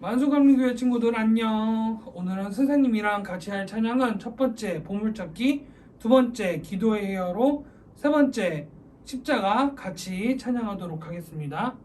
만수감리교회 친구들 안녕. 오늘은 선생님이랑 같이 할 찬양은 첫 번째 보물찾기 두 번째 기도의 헤어로 세 번째 십자가 같이 찬양하도록 하겠습니다.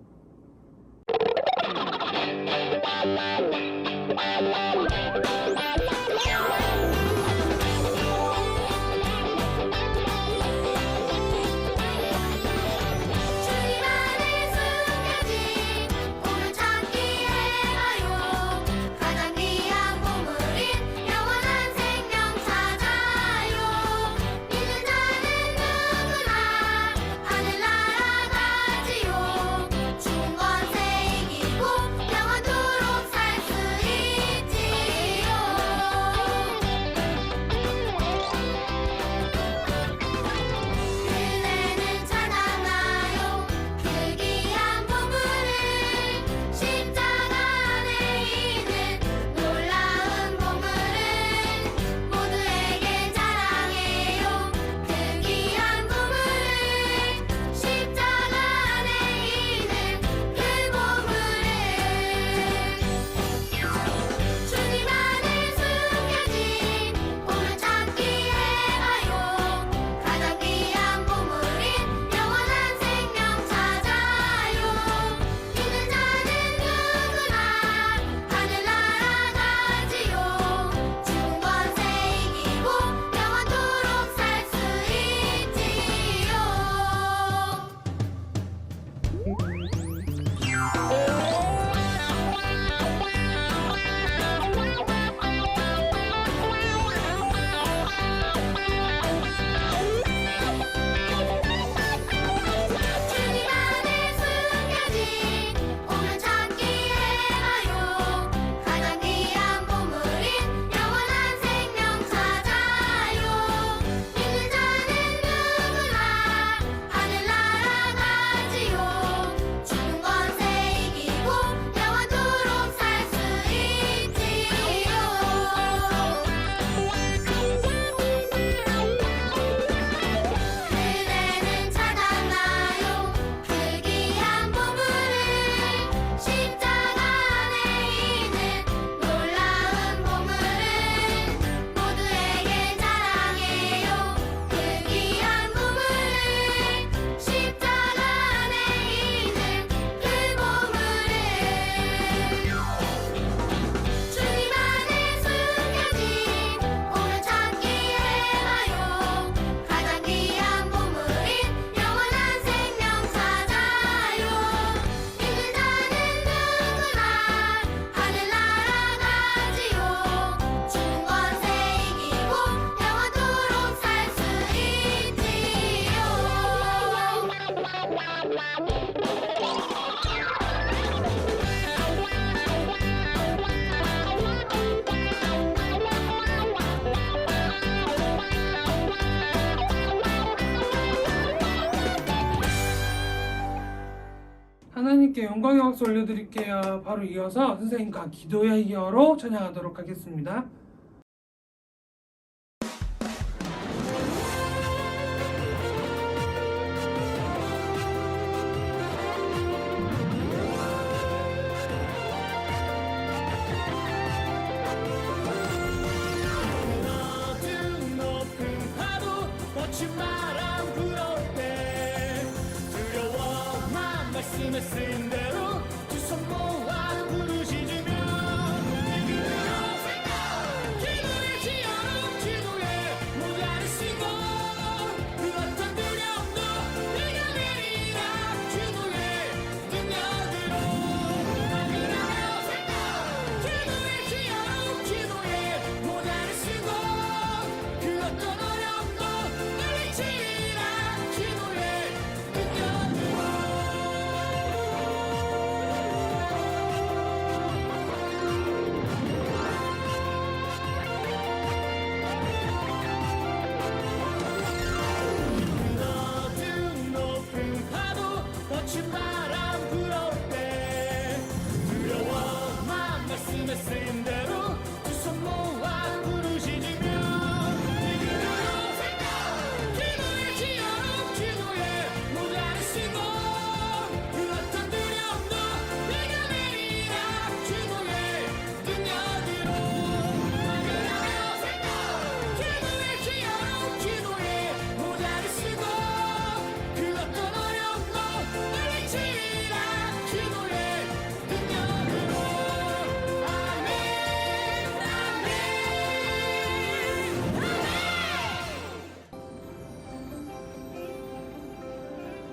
하나님께 영광의 박수 올려드릴게요. 바로 이어서 선생님과 기도의 히어로 찬양하도록 하겠습니다.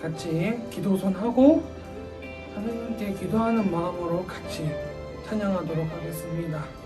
같이 기도선 하고 하나님께 기도하는 마음으로 같이 찬양하도록 하겠습니다.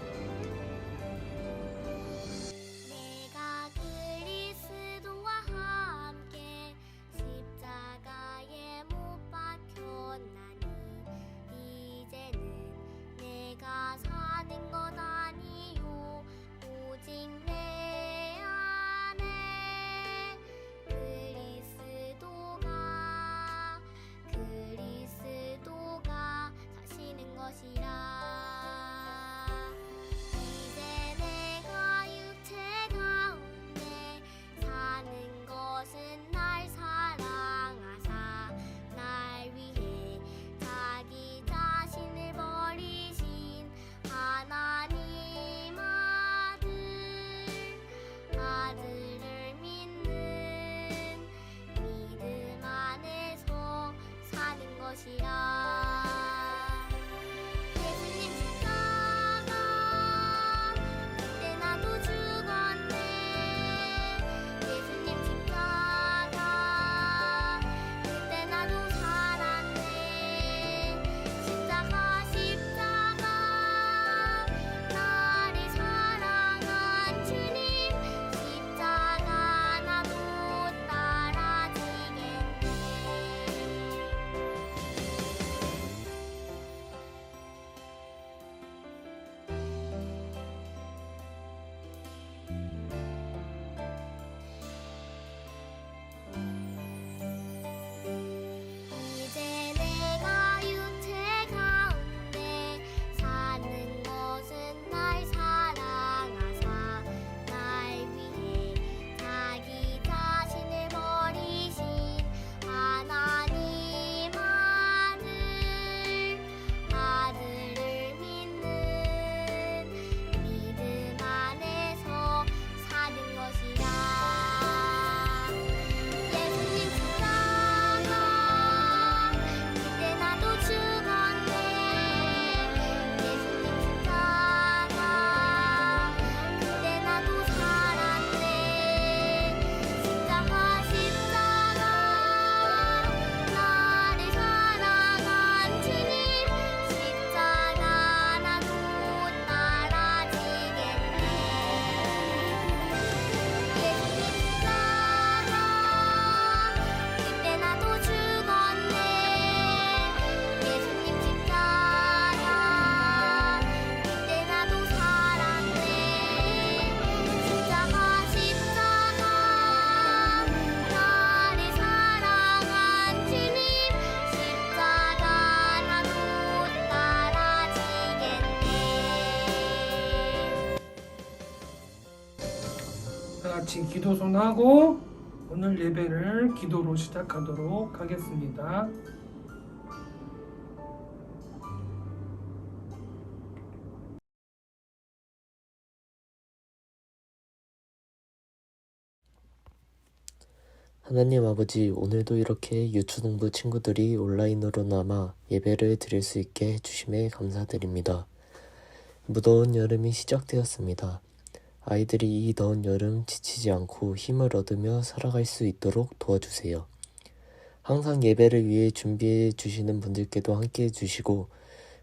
같이 기도선하고 오늘 예배를 기도로 시작하도록 하겠습니다. 하나님 아버지, 오늘도 이렇게 유초등부 친구들이 온라인으로나마 예배를 드릴 수 있게 해주심에 감사드립니다. 무더운 여름이 시작되었습니다. 아이들이 이 더운 여름 지치지 않고 힘을 얻으며 살아갈 수 있도록 도와주세요. 항상 예배를 위해 준비해 주시는 분들께도 함께 해 주시고,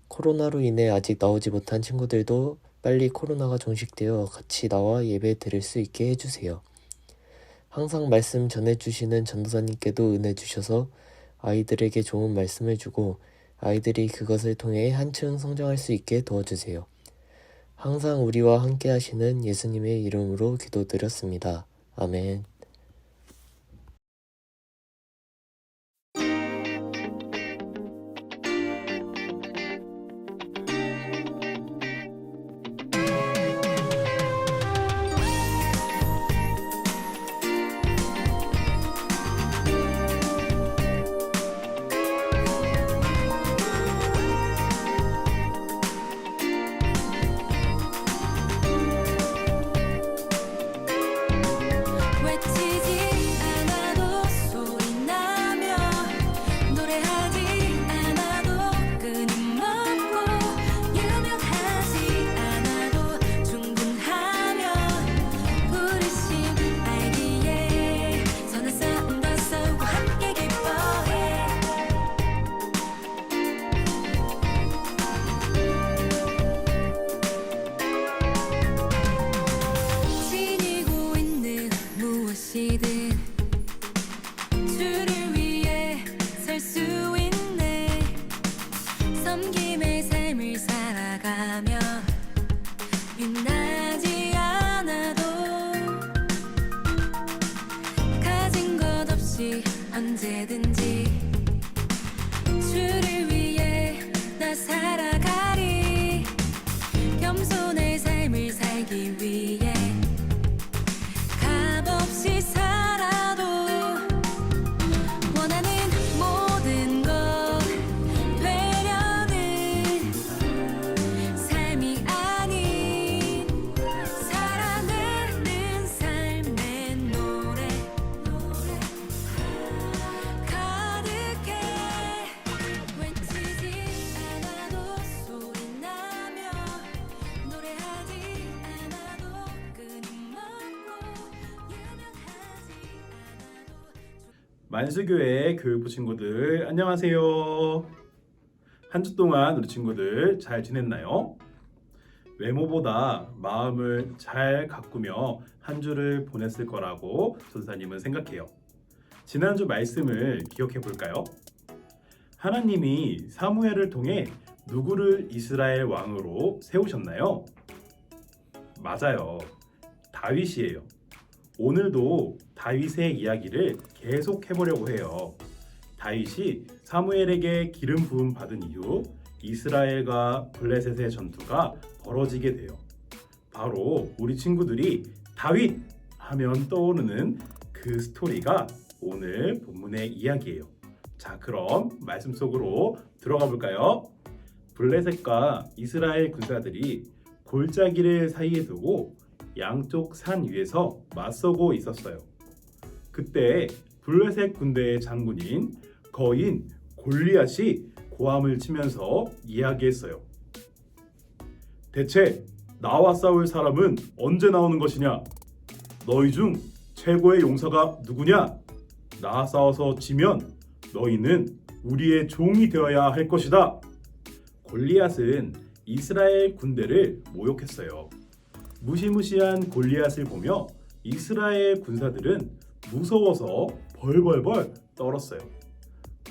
코로나로 인해 아직 나오지 못한 친구들도 빨리 코로나가 종식되어 같이 나와 예배 드릴 수 있게 해주세요. 항상 말씀 전해주시는 전도사님께도 은혜 주셔서 아이들에게 좋은 말씀을 주고 아이들이 그것을 통해 한층 성장할 수 있게 도와주세요. 항상 우리와 함께 하시는 예수님의 이름으로 기도드렸습니다. 아멘. 살아가리. 겸손의 삶을 살기 위해 만수교회 교육부 친구들 안녕하세요. 한 주 동안 우리 친구들 잘 지냈나요? 외모보다 마음을 잘 가꾸며 한 주를 보냈을 거라고 전사님은 생각해요. 지난주 말씀을 기억해 볼까요? 하나님이 사무엘을 통해 누구를 이스라엘 왕으로 세우셨나요? 맞아요. 다윗이에요. 오늘도 다윗의 이야기를 계속 해보려고 해요. 다윗이 사무엘에게 기름 부음 받은 이후 이스라엘과 블레셋의 전투가 벌어지게 돼요. 바로 우리 친구들이 다윗 하면 떠오르는 그 스토리가 오늘 본문의 이야기예요. 자, 그럼 말씀 속으로 들어가 볼까요? 블레셋과 이스라엘 군사들이 골짜기를 사이에 두고 양쪽 산 위에서 맞서고 있었어요. 그때 블레셋 군대의 장군인 거인 골리앗이 고함을 치면서 이야기했어요. 대체 나와 싸울 사람은 언제 나오는 것이냐? 너희 중 최고의 용사가 누구냐? 나 싸워서 지면 너희는 우리의 종이 되어야 할 것이다. 골리앗은 이스라엘 군대를 모욕했어요. 무시무시한 골리앗을 보며 이스라엘 군사들은 무서워서 벌벌벌 떨었어요.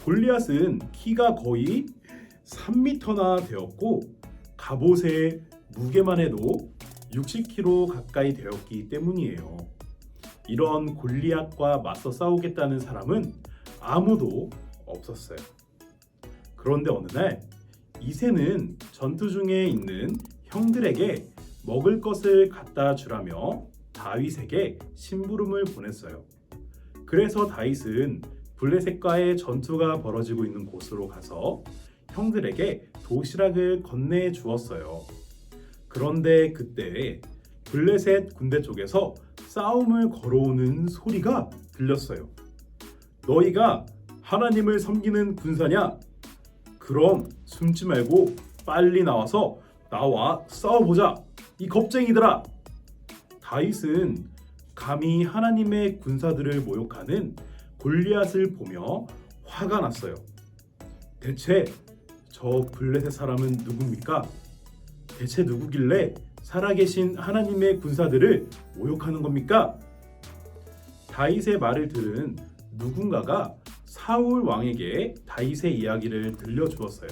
골리앗은 키가 거의 3미터나 되었고 갑옷의 무게만 해도 60kg 가까이 되었기 때문이에요. 이런 골리앗과 맞서 싸우겠다는 사람은 아무도 없었어요. 그런데 어느 날 이새는 전투 중에 있는 형들에게 먹을 것을 갖다 주라며 다윗에게 심부름을 보냈어요. 그래서 다윗은 블레셋과의 전투가 벌어지고 있는 곳으로 가서 형들에게 도시락을 건네 주었어요. 그런데 그때 블레셋 군대 쪽에서 싸움을 걸어오는 소리가 들렸어요. 너희가 하나님을 섬기는 군사냐? 그럼 숨지 말고 빨리 나와서 나와 싸워보자. 이 겁쟁이들아. 다윗은 감히 하나님의 군사들을 모욕하는 골리앗을 보며 화가 났어요. 대체 저 블레셋 사람은 누굽니까? 대체 누구길래 살아계신 하나님의 군사들을 모욕하는 겁니까? 다윗의 말을 들은 누군가가 사울 왕에게 다윗의 이야기를 들려주었어요.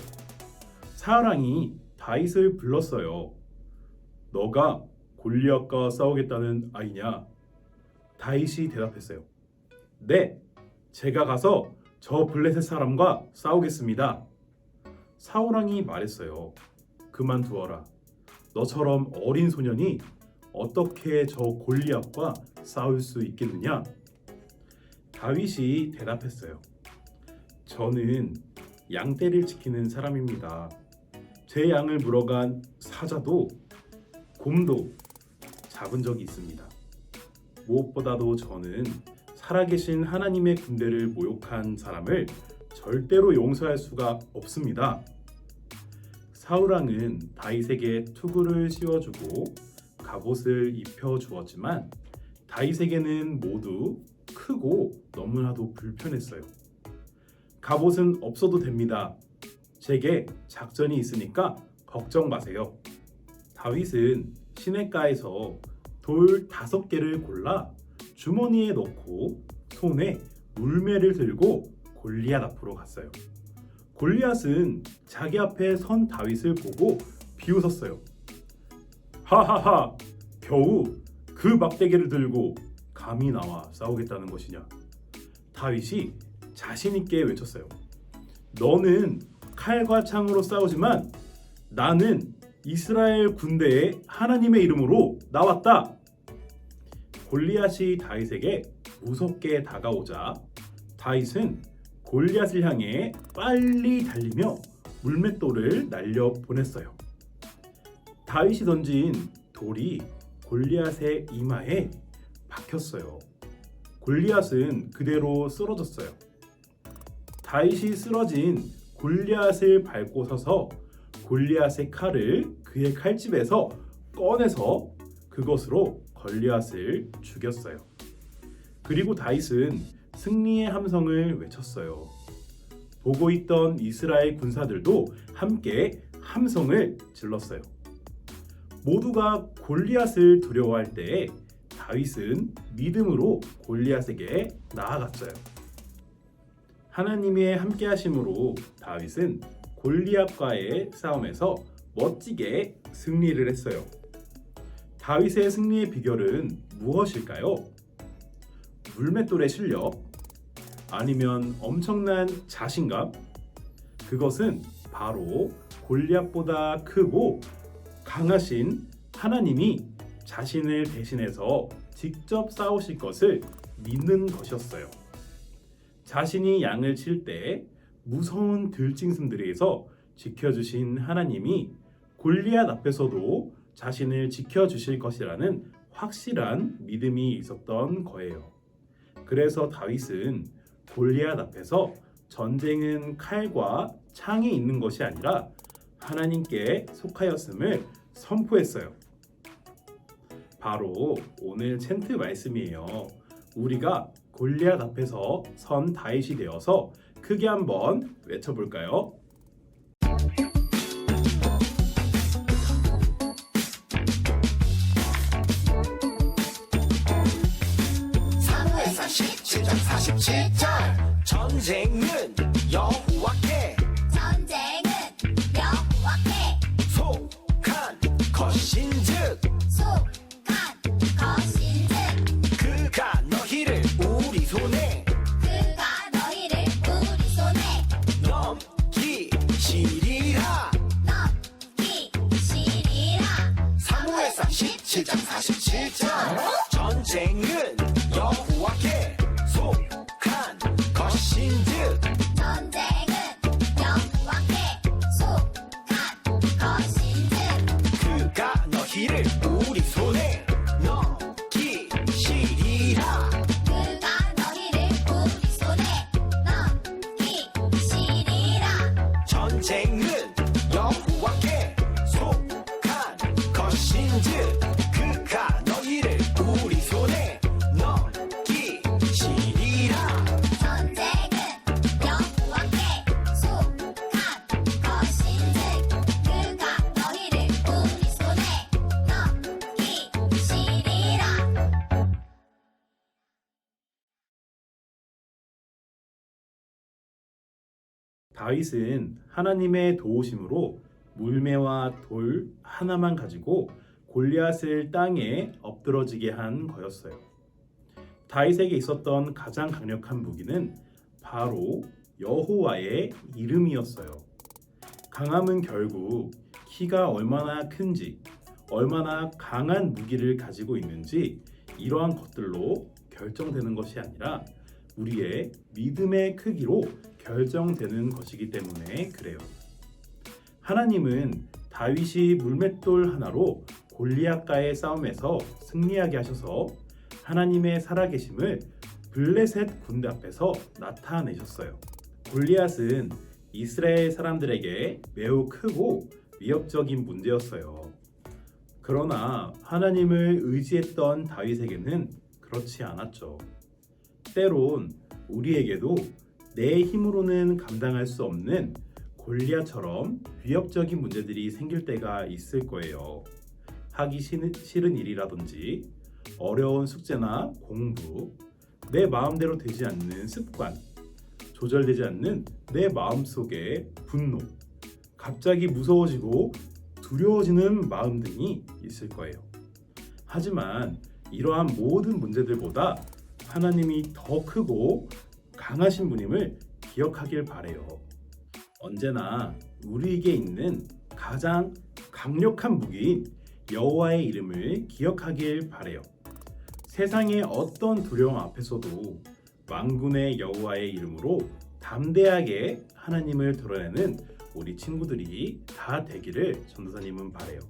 사울 왕이 다윗을 불렀어요. 너가 골리앗과 싸우겠다는 아이냐? 다윗이 대답했어요. 네, 제가 가서 저 블레셋 사람과 싸우겠습니다. 사울 왕이 말했어요. 그만두어라. 너처럼 어린 소년이 어떻게 저 골리앗과 싸울 수 있겠느냐? 다윗이 대답했어요. 저는 양떼를 지키는 사람입니다. 제 양을 물어간 사자도 곰도 잡은 적이 있습니다. 무엇보다도 저는 살아계신 하나님의 군대를 모욕한 사람을 절대로 용서할 수가 없습니다. 사울왕은 다윗에게 투구를 씌워주고 갑옷을 입혀 주었지만 다윗에게는 모두 크고 너무나도 불편했어요. 갑옷은 없어도 됩니다. 제게 작전이 있으니까 걱정 마세요. 다윗은 시냇가에서 돌 다섯 개를 골라 주머니에 넣고 손에 물매를 들고 골리앗 앞으로 갔어요. 골리앗은 자기 앞에 선 다윗을 보고 비웃었어요. 하하하, 겨우 그 막대기를 들고 감히 나와 싸우겠다는 것이냐? 다윗이 자신 있게 외쳤어요. 너는 칼과 창으로 싸우지만 나는 이스라엘 군대의 하나님의 이름으로 나왔다. 골리앗이 다윗에게 무섭게 다가오자 다윗은 골리앗을 향해 빨리 달리며 물맷돌을 날려 보냈어요. 다윗이 던진 돌이 골리앗의 이마에 박혔어요. 골리앗은 그대로 쓰러졌어요. 다윗이 쓰러진 골리앗을 밟고 서서 골리앗의 칼을 그의 칼집에서 꺼내서 그것으로 골리앗을 죽였어요. 그리고 다윗은 승리의 함성을 외쳤어요. 보고 있던 이스라엘 군사들도 함께 함성을 질렀어요. 모두가 골리앗을 두려워할 때 다윗은 믿음으로 골리앗에게 나아갔어요. 하나님의 함께하심으로 다윗은 골리앗과의 싸움에서 멋지게 승리를 했어요. 다윗의 승리의 비결은 무엇일까요? 물맷돌의 실력? 아니면 엄청난 자신감? 그것은 바로 골리앗보다 크고 강하신 하나님이 자신을 대신해서 직접 싸우실 것을 믿는 것이었어요. 자신이 양을 칠 때 무서운 들짐승들에게서 지켜주신 하나님이 골리앗 앞에서도 자신을 지켜주실 것이라는 확실한 믿음이 있었던 거예요. 그래서 다윗은 골리앗 앞에서 전쟁은 칼과 창이 있는 것이 아니라 하나님께 속하였음을 선포했어요. 바로 오늘 챈트 말씀이에요. 우리가 골리앗 앞에서 선 다윗이 되어서 크게 한번 외쳐볼까요? 사무엘상 17장 47절 전쟁은 다윗은 하나님의 도우심으로 물매와 돌 하나만 가지고 골리앗을 땅에 엎드러지게 한 거였어요. 다윗에게 있었던 가장 강력한 무기는 바로 여호와의 이름이었어요. 강함은 결국 키가 얼마나 큰지, 얼마나 강한 무기를 가지고 있는지 이러한 것들로 결정되는 것이 아니라 우리의 믿음의 크기로 결정되는 것이기 때문에 그래요. 하나님은 다윗이 물맷돌 하나로 골리앗과의 싸움에서 승리하게 하셔서 하나님의 살아계심을 블레셋 군대 앞에서 나타내셨어요. 골리앗은 이스라엘 사람들에게 매우 크고 위협적인 문제였어요. 그러나 하나님을 의지했던 다윗에게는 그렇지 않았죠. 때론 우리에게도 내 힘으로는 감당할 수 없는 골리앗처럼 위협적인 문제들이 생길 때가 있을 거예요. 하기 싫은, 싫은 일이라든지 어려운 숙제나 공부, 내 마음대로 되지 않는 습관, 조절되지 않는 내 마음속의 분노, 갑자기 무서워지고 두려워지는 마음 등이 있을 거예요. 하지만 이러한 모든 문제들보다 하나님이 더 크고 강하신 분임을 기억하길 바래요. 언제나 우리에게 있는 가장 강력한 무기인 여호와의 이름을 기억하길 바래요. 세상의 어떤 두려움 앞에서도 왕군의 여호와의 이름으로 담대하게 하나님을 드러내는 우리 친구들이 다 되기를 전도사님은 바래요.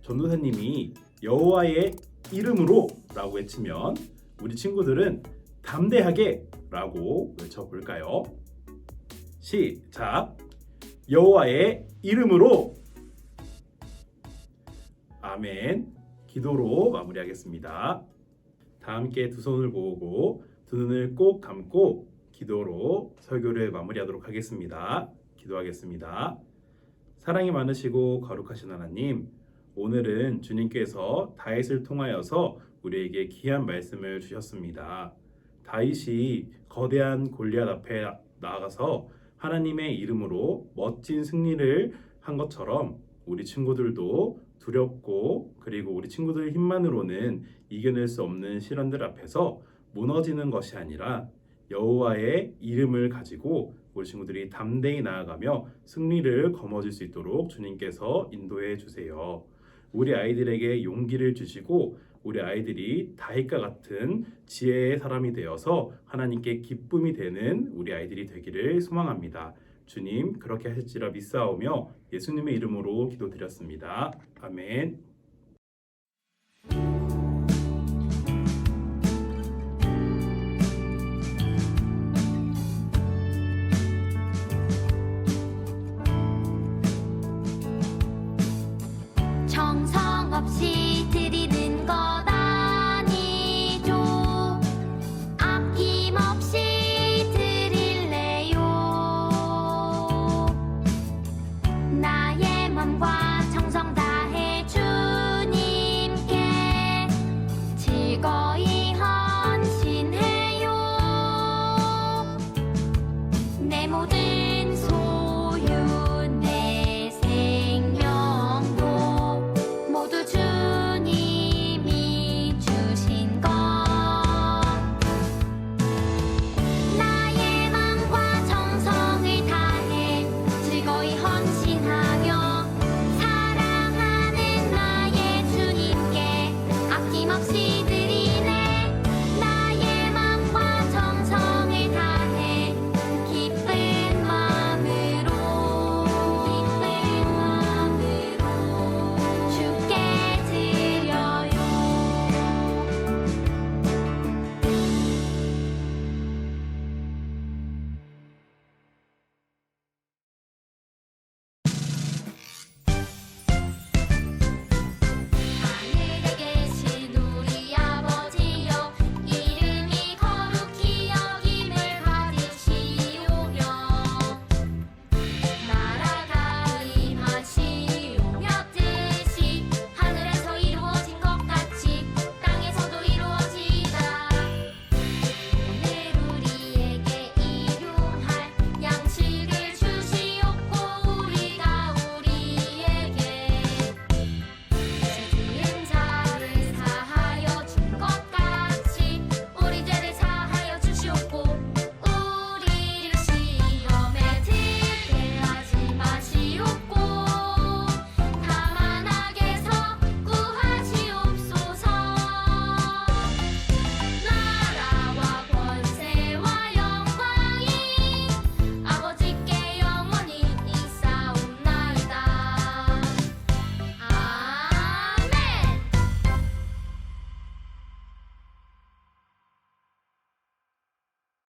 전도사님이 여호와의 이름으로라고 외치면 우리 친구들은 담대하게 라고 외쳐볼까요? 시작. 여호와의 이름으로 아멘. 기도로 마무리하겠습니다. 다 함께 두 손을 모으고 두 눈을 꼭 감고 기도로 설교를 마무리하도록 하겠습니다. 기도하겠습니다. 사랑이 많으시고 거룩하신 하나님, 오늘은 주님께서 다윗을 통하여서 우리에게 귀한 말씀을 주셨습니다. 다윗이 거대한 골리앗 앞에 나아가서 하나님의 이름으로 멋진 승리를 한 것처럼 우리 친구들도 두렵고 그리고 우리 친구들 힘만으로는 이겨낼 수 없는 시련들 앞에서 무너지는 것이 아니라 여호와의 이름을 가지고 우리 친구들이 담대히 나아가며 승리를 거머쥘 수 있도록 주님께서 인도해 주세요. 우리 아이들에게 용기를 주시고 우리 아이들이 다윗과 같은 지혜의 사람이 되어서 하나님께 기쁨이 되는 우리 아이들이 되기를 소망합니다. 주님 그렇게 하실지라 믿사오며 예수님의 이름으로 기도드렸습니다. 아멘. 정성 없이 Team of Sea.